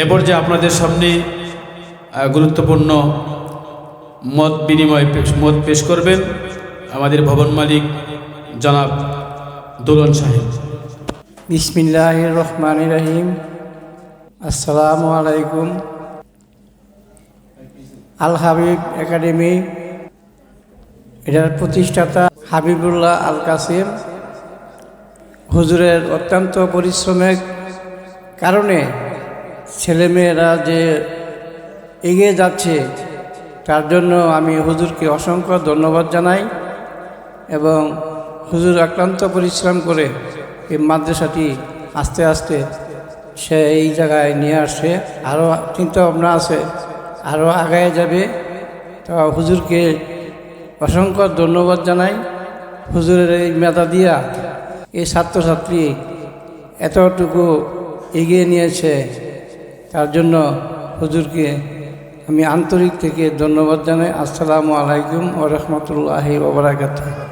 এরপর যে আপনাদের সামনে গুরুত্বপূর্ণ মত বিনিময় মত পেশ করবেন আমাদের ভবন মালিক জনাব দোলন সাহেব। বিসমিল্লাহ রহমান রহিম আসসালামু আলাইকুম। আল হাবিব একাডেমি, এটার প্রতিষ্ঠাতা হাবিবুল্লাহ আল কাসিম, হুজুরের অত্যন্ত পরিশ্রমের কারণে ছেলেমেয়েরা যে এগিয়ে যাচ্ছে, তার জন্য আমি হুজুরকে অসংখ্য ধন্যবাদ জানাই এবং হুজুর আক্রান্ত পরিশ্রম করে এই মাদ্রাসাটি আস্তে আস্তে সে এই জায়গায় নিয়ে আসছে আরও চিন্তা ভাবনা আছে আরও আগায় যাবে। তো হুজুরকে অসংখ্য ধন্যবাদ জানাই। হুজুরের এই মেধা দিয়া এই ছাত্রছাত্রী এতটুকু এগিয়ে নিয়েছে। তার জন্য হুজুরকে আমি আন্তরিক থেকে ধন্যবাদ জানাই। আসসালামু আলাইকুম ও রহমতুল্লাহি ওবরাকাতুহ